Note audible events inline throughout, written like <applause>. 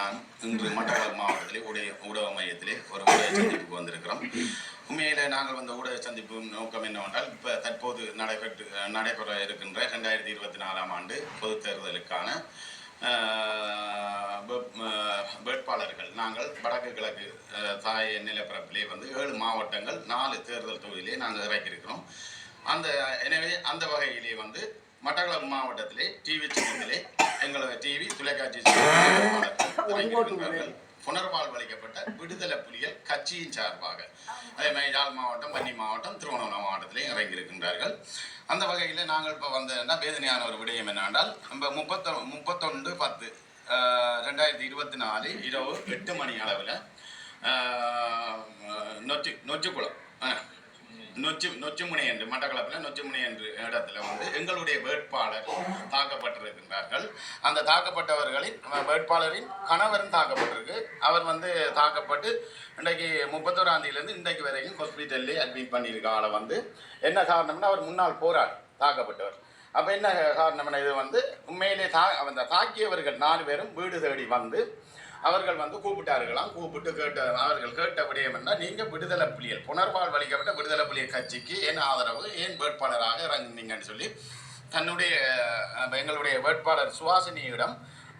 நான் இன்று மட்டக்களப்பு மாவட்டத்திலே ஊடக ஊடக மையத்திலே ஒரு ஊடக சந்திப்புக்கு வந்திருக்கிறோம். உண்மையிலே நாங்கள் வந்த ஊடக சந்திப்பு நோக்கம் என்னவென்றால் இப்போ தற்போது நடைபெற்று நடைபெற இருக்கின்ற ரெண்டாயிரத்தி இருபத்தி நாலாம் ஆண்டு பொதுத் தேர்தலுக்கான வேட்பாளர்கள். நாங்கள் வடக்கு கிழக்கு தாய நிலப்பரப்பிலே வந்து ஏழு மாவட்டங்கள் நாலு தேர்தல் தொகுதியிலே நாங்கள் இறக்கியிருக்கிறோம். அந்த எனவே அந்த வகையிலே வந்து மட்டக்களப்பு மாவட்டத்திலே டிவி சின்னத்திலே எங்களது டிவி தொலைக்காட்சி <coughs> இறங்கியிருக்கிறார்கள். புனர்வாழ்வளிக்கப்பட்ட விடுதலை புலிகள் கட்சியின் சார்பாக அதே மாதிரி யாழ் மாவட்டம் வன்னி மாவட்டம் திருவண்ணாமலை மாவட்டத்திலையும் இறங்கியிருக்கின்றார்கள் அந்த வகையில் நாங்கள் இப்போ வந்த வேதனையான ஒரு விடயம் என்னவென்றால் நம்ம முப்பத்தொ முப்பத்தொன்று பத்து ரெண்டாயிரத்தி இருபத்தி நாலு இரவு எட்டு மணி அளவில் நொச்சி நொச்சிக்குளம் நொச்சு நொச்சுமுனை என்று மட்டக்களப்பில் நொச்சுமுனை என்று இடத்துல வந்து எங்களுடைய வேட்பாளர் தாக்கப்பட்டிருக்கின்றார்கள் அந்த தாக்கப்பட்டவர்களின் வேட்பாளரின் கணவரும் தாக்கப்பட்டிருக்கு. அவர் வந்து தாக்கப்பட்டு இன்றைக்கு முப்பத்தோராம் தேதியிலேருந்து இன்றைக்கு வரைக்கும் ஹாஸ்பிட்டல்லே அட்மிட் பண்ணியிருக்க ஆளை வந்து. என்ன காரணம்னா அவர் முன்னாள் போராடி தாக்கப்பட்டவர். அப்போ என்ன காரணம்னா இது வந்து உண்மையிலே தா அந்த தாக்கியவர்கள் நாலு பேரும் வீடு தேடி வந்து அவர்கள் வந்து கூப்பிட்டார்களாம். கூப்பிட்டு கேட்ட அவர்கள் கேட்ட விடயம் என்ன? நீங்கள் விடுதலை புலிகள். புனர்வாழ்வளிக்கப்பட்ட விடுதலை புலிகள் கட்சிக்கு ஏன் ஆதரவு ஏன் வேட்பாளராக இறங்குனீங்கன்னு சொல்லி தன்னுடைய எங்களுடைய வேட்பாளர் சுவாசினியிடம்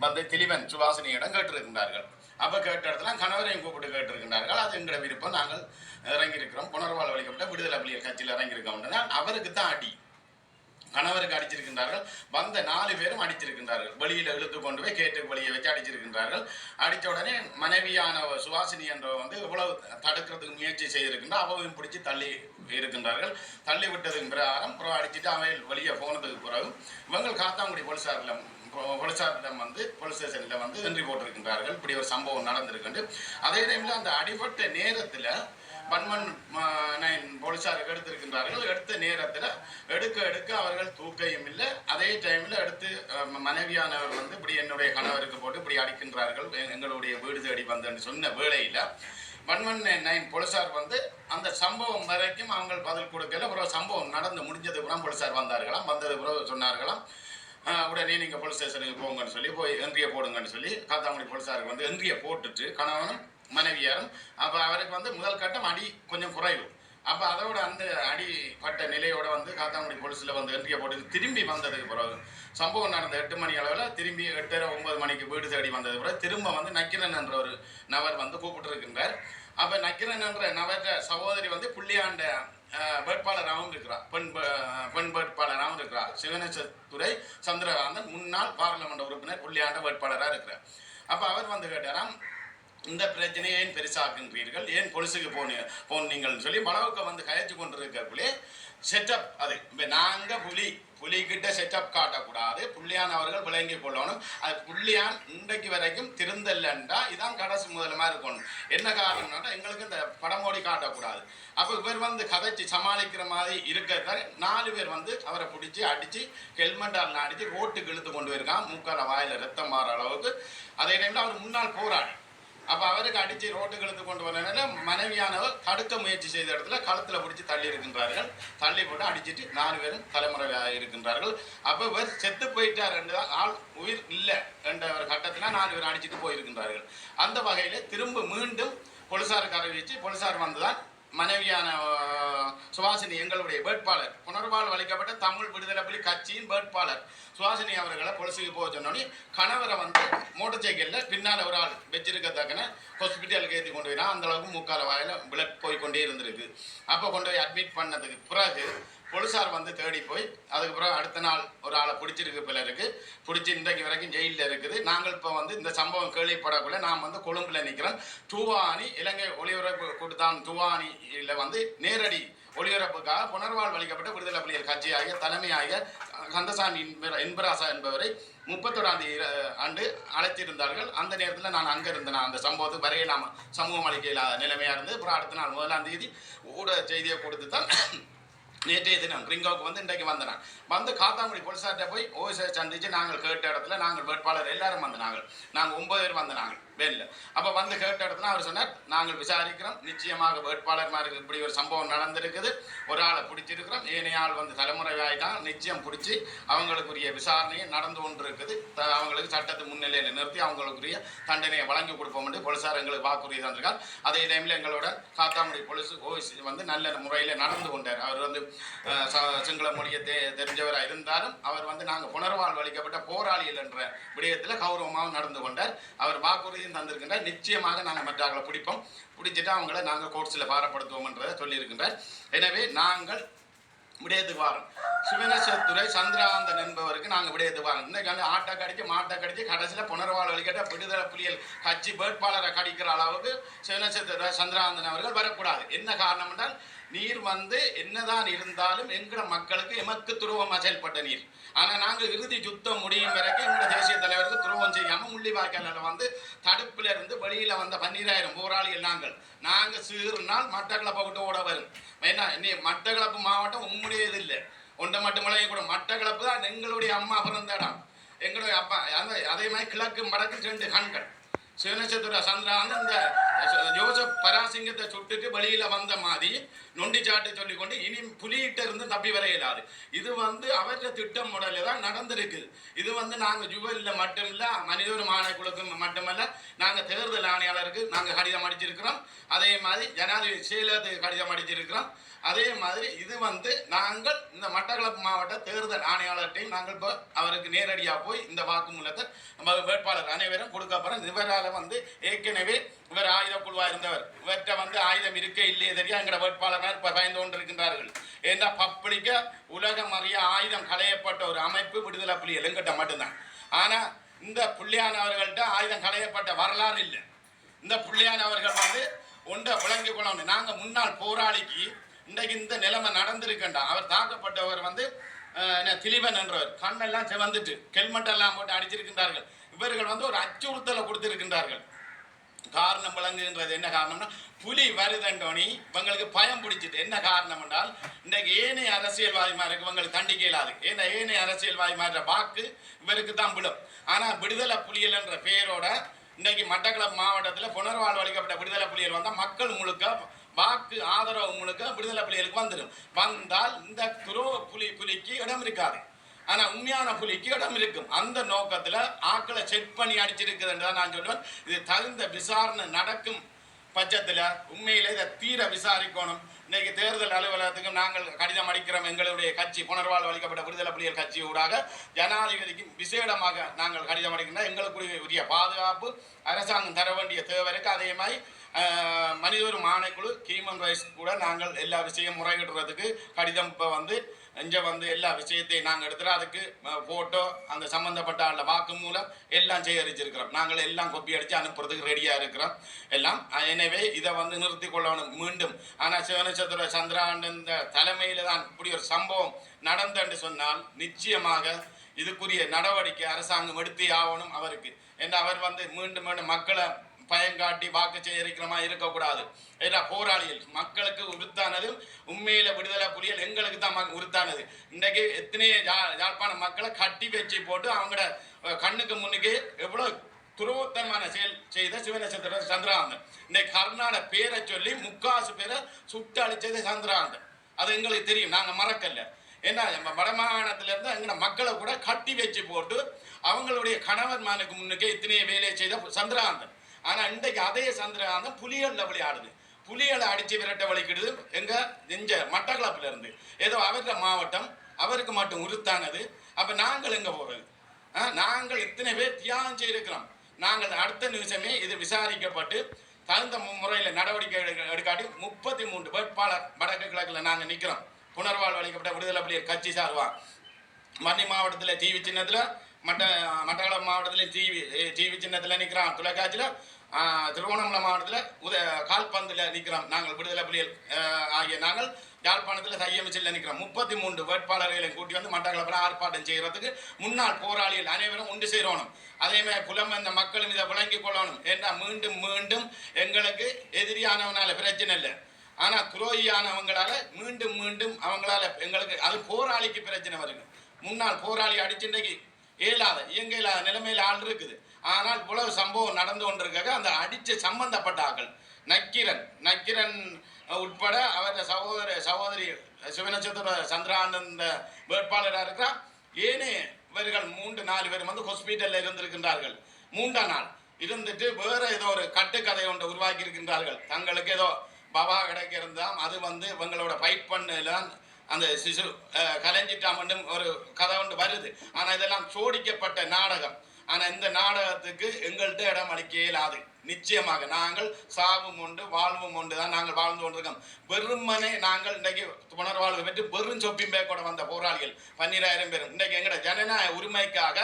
வந்து திலிவன் சுவாசினியிடம் கேட்டிருக்கின்றார்கள். அப்போ கேட்ட இடத்துல கணவரையும் கூப்பிட்டு கேட்டிருக்கின்றார்கள். அது எங்களோட விருப்பம். நாங்கள் இறங்கியிருக்கிறோம். புனர்வாழ்வளிக்கப்பட்ட விடுதலை புலிகள் கட்சியில் இறங்கியிருக்கோம்னா அவருக்கு தான் அடி. கணவருக்கு அடிச்சிருக்கின்றார்கள். வந்த நாலு பேரும் அடிச்சிருக்கின்றார்கள். வெளியில இழுத்து கொண்டு போய் கேட்டுக்கு வெளியே வச்சு அடிச்சிருக்கின்றார்கள். அடித்த உடனே மனைவியான சுவாசினி என்ற வந்து இவ்வளவு தடுக்கிறதுக்கு முயற்சி செய்திருக்கின்ற அவவும் பிடிச்சி தள்ளி இருக்கின்றார்கள். தள்ளி விட்டதின் பிரகாரம் அப்புறம் அடிச்சுட்டு அவன் வெளியே போனதுக்கு பிறகு இவங்கள் காத்தாங்குடி போலீசாரில் போலீசாரிடம் வந்து போலீஸ் ஸ்டேஷனில் வந்து நன்றி போட்டிருக்கின்றார்கள். இப்படி ஒரு சம்பவம் நடந்திருக்குண்டு. அதே டைமில் அந்த அடிபட்ட நேரத்தில் பன்மன் நைன் போலீசாருக்கு எடுத்திருக்கின்றார்கள். எடுத்த நேரத்தில் எடுக்க எடுக்க அவர்கள் தூக்கையும் இல்லை. அதே டைமில் எடுத்து மனைவியானவர் வந்து இப்படி என்னுடைய கணவருக்கு போட்டு இப்படி அடிக்கின்றார்கள். எங்களுடைய வீடு தேடி வந்தேன்னு சொன்ன வேளையில் பன்மன் நைன் போலீசார் வந்து அந்த சம்பவம் வரைக்கும் அவங்க பதில் கொடுக்கல. அப்புறம் சம்பவம் நடந்து முடிஞ்சது கூட போலீசார் வந்தார்களாம். வந்தது பிறகு சொன்னார்களாம். உடனே நீங்கள் போலீஸ் ஸ்டேஷனுக்கு போங்கன்னு சொல்லி போய் என்ட்ரியை போடுங்கன்னு சொல்லி காத்தாங்குடி போலீஸாருக்கு வந்து என்ட்ரியை போட்டுட்டு கணவனும் மனைவியாரும் அப்போ அவருக்கு வந்து முதல் கட்டம் அடி கொஞ்சம் குறைவு. அப்போ அதோட அந்த அடிப்பட்ட நிலையோட வந்து காத்தாங்குடி போலீஸில் வந்து என்ட்ரியை போட்டு திரும்பி வந்ததுக்கு பிறகு சம்பவம் நடந்த எட்டு மணி அளவில் திரும்பி எட்டரை ஒன்பது மணிக்கு வீடு தேடி வந்தது பிறகு திரும்ப வந்து நக்கிரன் என்ற ஒரு நபர் வந்து கூப்பிட்டுருக்கின்றார். அப்போ நக்கிரன் என்ற சகோதரி வந்து புள்ளியாண்ட வேட்பாளராகவும் இருக்கிறார் பெண் பெண் வேட்பாளராகவும் இருக்கிறார் சிவனேசத்துறை சந்திரகாந்தன் முன்னாள் பாராளுமன்ற உறுப்பினர் புள்ளியாண்ட வேட்பாளராக இருக்கிறார். அப்போ அவர் வந்து கேட்டாராம் இந்த பிரச்சனையை ஏன் பெருசாக்குன்றீர்கள் ஏன் பொலிசுக்கு போனீங்க போனீங்கள்னு சொல்லி பலவுக்கு வந்து கயச்சு கொண்டிருக்கக்குள்ளே செட்டப் அது. இப்போ நாங்கள் புலி புலிகிட்ட செட்டப் காட்டக்கூடாது. புள்ளியான் அவர்கள் விளங்கி கொள்ளணும். அது புள்ளியான் இன்றைக்கு வரைக்கும் திருந்தல்லன்றா இதான் கடைசி முதலமாக இருக்கணும். என்ன காரணம்னா எங்களுக்கு இந்த படமோடி காட்டக்கூடாது. அப்போ இவர் வந்து கதைச்சு சமாளிக்கிற மாதிரி இருக்கிறத நாலு பேர் வந்து அவரை பிடிச்சி அடித்து ஹெல்மெட்டால் அடித்து ரோட்டுக்கு இழுத்து கொண்டு போயிருக்கான். மூக்கால வாயில் ரத்தம் மாற அளவுக்கு. அதே டைமில் அவர் முன்னாள் போராடி அப்போ அவருக்கு அடித்து ரோட்டுக்கு இழுத்து கொண்டு வரனால மனைவியானவர் தடுக்க முயற்சி செய்த இடத்துல களத்தில் பிடிச்சி தள்ளி இருக்கின்றார்கள். தள்ளி போட்டு அடிச்சிட்டு நாலு பேரும் தலைமுறையாக இருக்கின்றார்கள். அப்போ இவர் செத்து போயிட்டார் என்று ஆள் உயிர் இல்லை என்ற ஒரு கட்டத்தில் நாலு பேர் அடிச்சுட்டு போயிருக்கின்றார்கள். அந்த வகையில் திரும்ப மீண்டும் போலீசாருக்கு அறிவிச்சு போலீசார் வந்துதான் மனைவியான சுவாசினி எங்களுடைய வேட்பாளர். புனர்வாழ்வு அளிக்கப்பட்ட தமிழ் விடுதலை புலி கட்சியின் வேட்பாளர். சுவாசினி அவர்களை பொலிசுக்கு போக சொன்னோன்னே கணவரை வந்து மோட்டர் சைக்கிளில் பின்னால் ஒரு ஆள் வச்சிருக்கத்தக்கன ஹாஸ்பிட்டலுக்கு ஏற்றி கொண்டு போயினா அந்தளவுக்கு மூக்கால வாயில பிளட் போய் கொண்டே இருந்திருக்கு. அப்போ கொண்டு போய் அட்மிட் பண்ணதுக்கு பிறகு போலீஸார் வந்து தேடி போய் அதுக்கப்புறம் அடுத்த நாள் ஒரு ஆளை பிடிச்சிருக்கு பிறருக்கு பிடிச்சி இன்றைக்கு வரைக்கும் ஜெயிலில் இருக்குது. நாங்கள் இப்போ வந்து இந்த சம்பவம் கேள்விப்படக்குள்ள நான் வந்து கொழும்புல நிற்கிறேன் தூவாணி இலங்கை ஒளிபரப்பு கூட்டுத்தான் தூவாணியில் வந்து நேரடி ஒளிபரப்புக்காக புனர்வாழ் வலிக்கப்பட்ட விடுதலை புலிகள் கட்சியாகிய தலைமையாகிய கந்தசாமி என்பராசா என்பவரை முப்பத்தோராம் தேதி ஆண்டு அழைத்திருந்தார்கள். அந்த நேரத்தில் நான் அங்கே இருந்தேன். அந்த சம்பவத்துக்கு வரையிலாம சமூகம் அளிக்க இல்லாத நிலைமையாக இருந்து அப்புறம் அடுத்த நாள் முதலாம் தேதி ஊடக செய்தியை கொடுத்து தான் நேற்றைய தினம் கிரிங்கோவுக்கு வந்து இன்றைக்கு வந்தனான் வந்து காத்தாங்குடி போலீசார்ட்ட போய் ஓசை சந்திச்சு நாங்கள் கேட்ட இடத்துல நாங்கள் வேட்பாளர் எல்லாரும் வந்த நாங்கள். நாங்கள் ஒன்பது பேர் வந்த நாங்கள். வேலில் அப்போ வந்து கேட்ட இடத்துல அவர் சொன்னார் நாங்கள் விசாரிக்கிறோம். நிச்சயமாக வேட்பாளர்மாருக்கு இப்படி ஒரு சம்பவம் நடந்திருக்குது. ஒரு ஆளை பிடிச்சிருக்கிறோம். ஏனைய ஆள் வந்து தலைமுறை ஆகிட்டான் நிச்சயம் பிடிச்சி அவங்களுக்குரிய விசாரணையை நடந்து கொண்டு இருக்குது அவங்களுக்கு சட்டத்து முன்னிலையில் நிறுத்தி அவங்களுக்குரிய தண்டனையை வழங்கி கொடுப்போம் என்று போலீசார் எங்களுக்கு வாக்குறுதி தந்திருக்கார். அதே டைமில் எங்களோட காத்தாங்குடி போலீஸ் ஓய்ஸ் வந்து நல்ல முறையில் நடந்து கொண்டார். அவர் வந்து சிங்கள மொழியை தெ தெரிஞ்சவராக இருந்தாலும் அவர் வந்து நாங்கள் புனர்வாழ்வு அளிக்கப்பட்ட போராளிகள் என்ற விடயத்தில் கௌரவமாக நடந்து கொண்டார். அவர் வாக்குறுதியும் தந்திருக்கின்றார். நிச்சயமாக நாங்கள் மற்றவர்களை பிடிப்போம். பிடிச்சிட்டு அவங்கள நாங்கள் கோர்ட்ஸில் பாரப்படுத்துவோம்ன்றதை சொல்லியிருக்கின்றார். எனவே நாங்கள் விடயத்துக்கு வாரம். சிவனேஸ்வரத்துறை சந்திராந்தன் என்பவருக்கு நாங்கள் விடயத்துக்கு வாரம். இன்னைக்கு வந்து ஆட்டை கடிச்சு மாட்டை கடிச்சு கடைசியில் புனர்வாழ் அளிக்கிட்ட விடுதலை புலிகள் கட்சி வேட்பாளரை கடிக்கிற அளவுக்கு சிவனசத்துறை சந்திராந்தன் அவர்கள் வரக்கூடாது. என்ன காரணம் என்றால் நீர் வந்து என்னதான் இருந்தாலும் எங்கட மக்களுக்கு எமக்கு துருவமாக செயல்பட்ட நீர். ஆனால் நாங்கள் இறுதி யுத்தம் முடியும் வரைக்கும் எங்களோட தேசிய தலைவருக்கு துருவம் செய்யாமல் முள்ளிவாய்க்காலில் வந்து தடுப்புல இருந்து வெளியில் வந்த பன்னீராயிரம் போராளிகள் நாங்கள். நாங்கள் சீர்னால் மட்டக்களப்பை விட்டு ஓட வரும். ஏன்னா நீ மட்டக்களப்பு மாவட்டம் உம்முடையது இல்லை. ஒன்றை மட்டுமல்ல கூட மட்டக்களப்பு தான் எங்களுடைய அம்மா பிறந்த இடம். எங்களுடைய அப்பா அந்த அதே மாதிரி கிழக்கு மடக்கு ரெண்டு கண்கள். சிவனச்சதுர சந்திரான்னு இந்த ஜோசப் பராசிங்கத்தை சுட்டுட்டு வெளியில வந்த மாதிரி நொண்டிச்சாட்டை சொல்லி கொண்டு இனி புலியிட்ட இருந்து தப்பி வர இயலாது. இது வந்து அவற்ற திட்டம் முடல தான் நடந்திருக்கு. இது வந்து நாங்கள் ஜுவலில் மட்டுமில்ல இல்லை மனிதர் மாணக்குழுக்கு மட்டுமல்ல நாங்கள் தேர்தல் ஆணையாளருக்கு நாங்கள் கடிதம் அடிச்சிருக்கிறோம். அதே மாதிரி ஜனாதிபதி செயலகத்துக்கு கடிதம் அடிச்சிருக்கிறோம். அதே மாதிரி இது வந்து நாங்கள் இந்த மட்டக்களப்பு மாவட்ட தேர்தல் ஆணையாளர்கிட்டையும் நாங்கள் இப்போ அவருக்கு நேரடியாக போய் இந்த வாக்குமூலத்தை நம்ம வேட்பாளர் அனைவரும் கொடுக்க போகிறோம் இவரால் வந்து ஏற்கனவே இவர் ஆயுத குழுவாக இருந்தவர். இவர்கிட்ட வந்து ஆயுதம் இருக்க இல்லையே தெரியா? எங்களோட வேட்பாளர் இப்போ பயந்து கொண்டிருக்கின்றார்கள். ஏன்னா பப்ளிக்க உலகம் அறிய ஆயுதம் களையப்பட்ட ஒரு அமைப்பு விடுதலை புலிகள் எங்கிட்ட மட்டும்தான். ஆனால் இந்த புள்ளியான அவர்கள்ட்ட ஆயுதம் களையப்பட்ட வரலாறு இல்லை. இந்த புள்ளியான அவர்கள் வந்து ஒன்றை விளங்கி கொள்ளணும் நாங்கள் முன்னாள் போராளிக்கு இன்றைக்கு இந்த நிலைமை நடந்திருக்கண்டா. அவர் தாக்கப்பட்டவர் வந்து என்ன திலீபன் என்றவர். கண்ணெல்லாம் செவந்துட்டு ஹெல்மெட் எல்லாம் போட்டு அடிச்சிருக்கின்றார்கள். இவர்கள் வந்து ஒரு அச்சுறுத்தலை கொடுத்திருக்கின்றார்கள். காரணம் விளங்குகின்றது என்ன காரணம்னா புலி வருதண்டோனி இவங்களுக்கு பயம் பிடிச்சிட்டு. என்ன காரணம் என்றால் இன்றைக்கு ஏனைய அரசியல்வாதிமாருக்கு இவங்களுக்கு தண்டிக்க இயலாது. ஏன்னா ஏனைய அரசியல்வாதிமார வாக்கு இவருக்கு தான் விடும் ஆனால் விடுதலை புலிகள் என்ற பெயரோட இன்றைக்கு மட்டக்களப்பு மாவட்டத்தில் புனர்வாழ்வு அளிக்கப்பட்ட விடுதலை புலிகள் வந்தால் மக்கள் முழுக்க வாக்கு ஆதரவு முழுக்க விடுதலை புலிகளுக்கு வந்துடும். வந்தால் இந்த துரோ புலி புலிக்கு இடம் இருக்காது. ஆனா உண்மையான புலிக்கு இடம் இருக்கும். அந்த நோக்கத்துல ஆக்களை செக் பண்ணி அடிச்சிருக்குதுன்னு நான் சொல்லுவேன் இது தகுந்த விசாரணை நடக்கும் பட்சத்தில் உண்மையிலே இதை தீர விசாரிக்கணும். இன்னைக்கு தேர்தல் அலுவலகத்துக்கு நாங்கள் கடிதம் அளிக்கிறோம் எங்களுடைய கட்சி புனர்வாழ்வு அளிக்கப்பட்ட விடுதலை புலிகள் கட்சி ஊடாக ஜனாதிபதிக்கு விசேடமாக நாங்கள் கடிதம் அளிக்கின்றோம் எங்களுக்கு உரிய பாதுகாப்பு அரசாங்கம் தர வேண்டிய தேவை இருக்கு. அதே மாதிரி மனித ஒரு ஆணைக்குழு ஹியூமன் ரைட்ஸ் கூட நாங்கள் எல்லா விஷயம் முறையிடுறதுக்கு கடிதம் இப்போ வந்து இங்கே வந்து எல்லா விஷயத்தையும் நாங்கள் எடுத்துகிறோம் அதுக்கு ஃபோட்டோ அந்த சம்மந்தப்பட்ட ஆள வாக்குமூலம் எல்லாம் சேகரிச்சிருக்கிறோம். நாங்கள் எல்லாம் கொப்பி அடித்து அனுப்புறதுக்கு ரெடியாக இருக்கிறோம். எல்லாம் எனவே இதை வந்து நிறுத்தி கொள்ளணும் மீண்டும். ஆனால் சிவனச்சதுர சந்திராண்டன் இந்த தலைமையில் தான் இப்படி ஒரு சம்பவம் நடந்தன்னு சொன்னால் நிச்சயமாக இதுக்குரிய நடவடிக்கை அரசாங்கம் எடுத்தே ஆகணும் அவருக்கு. ஏன்னா அவர் வந்து மீண்டும் மீண்டும் மக்களை பயங்காட்டி வாக்கு சேகரிக்கிறமா இருக்கக்கூடாது. ஏன்னா போராளிகள் மக்களுக்கு உறுத்தானது உண்மையில விடுதலை புலிகள் எங்களுக்கு தான் ம- உறுத்தானது. இன்றைக்கு எத்தனையோ ஜா- யாழ்ப்பாண மக்களை கட்டி வச்சு போட்டு அவங்களோட கண்ணுக்கு முன்னுக்கு எவ்வளோ துருவத்தனமான செயல் செய்த சிவநட்சத்திர சந்திராந்தன் இன்னைக்கு கர்நாடக பேரை சொல்லி முக்காசு பேரை சுட்டு அழிச்சது சந்திராந்தன் அது எங்களுக்கு தெரியும் நாங்கள் மறக்கல. ஏன்னா வட மாகாணத்திலேருந்து எங்களோட மக்களை கூட கட்டி வச்சு போட்டு அவங்களுடைய கணவன்மானுக்கு முன்னுக்கே இத்தனைய வேலையை செய்த சந்திரகாந்தன். ஆனால் இன்றைக்கு அதே சந்திரகாந்தம் புலிகளில் விளையாடுது. புலிகளை அடித்து விரட்ட வலிக்கிடுது எங்கள் நெஞ்ச மட்டக்களப்புல இருந்து ஏதோ அவരുടെ மாவட்டம் அவருக்கு மட்டும் உறுத்தானது அப்போ நாங்கள் எங்கே போகிறது நாங்கள் இத்தனை பேர் தியாகம் செய்திருக்கிறோம். நாங்கள் அடுத்த நிமிஷமே இது விசாரிக்கப்பட்டு தகுந்த முறையில் நடவடிக்கை எடுக்க எடுக்காட்டி முப்பத்தி மூன்று வேட்பாளர் வடக்கு கிழக்கில் நாங்கள் நிற்கிறோம் புனர்வாழ்வு அளிக்கப்பட்ட விடுதலை புலிகள் கட்சி சார்பாக. மன்னி மாவட்டத்தில் தீவி சின்னத்தில் மட்ட மட்டக்களப்பு மாவட்டத்தில் டிவி டிவி சின்னத்தில் நிற்கிறான் தொலைக்காட்சியில் திருவண்ணாமலை மாவட்டத்தில் உத கால்பந்தில் நிற்கிறோம் நாங்கள் விடுதலை புலிகள் ஆகிய நாங்கள் யாழ்ப்பாணத்தில் தையமிச்சில் நிற்கிறோம் முப்பத்தி மூன்று வேட்பாளர்களை கூட்டி வந்து மட்டக்களப்பில் ஆர்ப்பாட்டம் செய்கிறதுக்கு முன்னாள் போராளிகள் அனைவரும் உண்டு சேரணும். அதே குலம் புலம் இந்த மக்களும் இதை விளங்கிக் கொள்ளணும் ஏன்னா மீண்டும் மீண்டும் எங்களுக்கு எதிரியானவனால பிரச்சனை இல்லை. ஆனால் துரோகியானவங்களால மீண்டும் மீண்டும் அவங்களால எங்களுக்கு அது போராளிக்கு பிரச்சனை வருது. முன்னாள் போராளி அடிச்சுன்றைக்கு இயலாத இயங்க இயலாத ஆள் இருக்குது. ஆனால் இவ்வளவு சம்பவம் நடந்து கொண்டிருக்காக அந்த அடித்த சம்பந்தப்பட்ட ஆக்கள். நக்கிரன் நக்கிரன் உட்பட அவரது சகோதர சகோதரி சிவநட்சத்திர சந்திரானந்த வேட்பாளராக இருக்கிறார். ஏனே இவர்கள் மூன்று நாலு பேர் வந்து ஹாஸ்பிட்டலில் இருந்திருக்கின்றார்கள். மூன்றாம் நாள் இருந்துட்டு வேற ஏதோ ஒரு கட்டுக்கதை ஒன்றை உருவாக்கி இருக்கின்றார்கள் தங்களுக்கு ஏதோ பவா கிடைக்க அது வந்து இவங்களோட ஃபைட் பண்ணலாம் அந்த சிசு அஹ், கலைஞ்சிட்டாமன்னு ஒரு கதை ஒன்று வருது. ஆனால் இதெல்லாம் சோடிக்கப்பட்ட நாடகம். ஆனால் இந்த நாடகத்துக்கு எங்கள்கிட்ட இடம் அளிக்க இயலாது நிச்சயமாக நாங்கள் சாவும் உண்டு வாழ்வும் உண்டு தான் நாங்கள் வாழ்ந்து கொண்டிருக்கோம். வெறுமனே நாங்கள் இன்றைக்கு புனர்வாழ்வு பெற்று வெறும் சொப்பிம்பே கூட வந்த போராளிகள் பன்னிராயிரம் பேர் இன்றைக்கு எங்கட ஜனநாயக உரிமைக்காக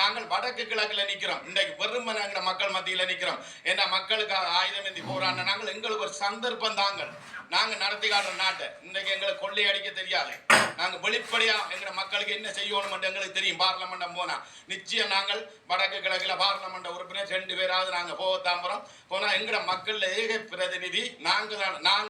நாங்கள் வடக்கு கிழக்குல நிக்கிறோம். இன்றைக்கு வெறும் நாங்கள் மக்கள் மத்தியில நிக்கிறோம். ஏன்னா மக்களுக்கு ஆயுதம் ஏந்தி போராடின நாங்கள் எங்களுக்கு ஒரு சந்தர்ப்பம் தாங்கள். நாங்க நடத்தி காட்டுற நாட்டை. இன்றைக்கு எங்களுக்கு கொள்ளையடிக்க தெரியாது. நாங்க வெளிப்படையா எங்க மக்களுக்கு என்ன செய்யணும் எங்களுக்கு தெரியும். பார்லமெண்டம் போனா நிச்சயம் நாங்கள் வடக்கு கிழக்குல பார்லமெண்ட் உறுப்பினர் ரெண்டு பேராவது நாங்க போக தாம்பரம் போனா எங்கட மக்கள் ஏக பிரதிநிதி நாங்க தான் நாங்க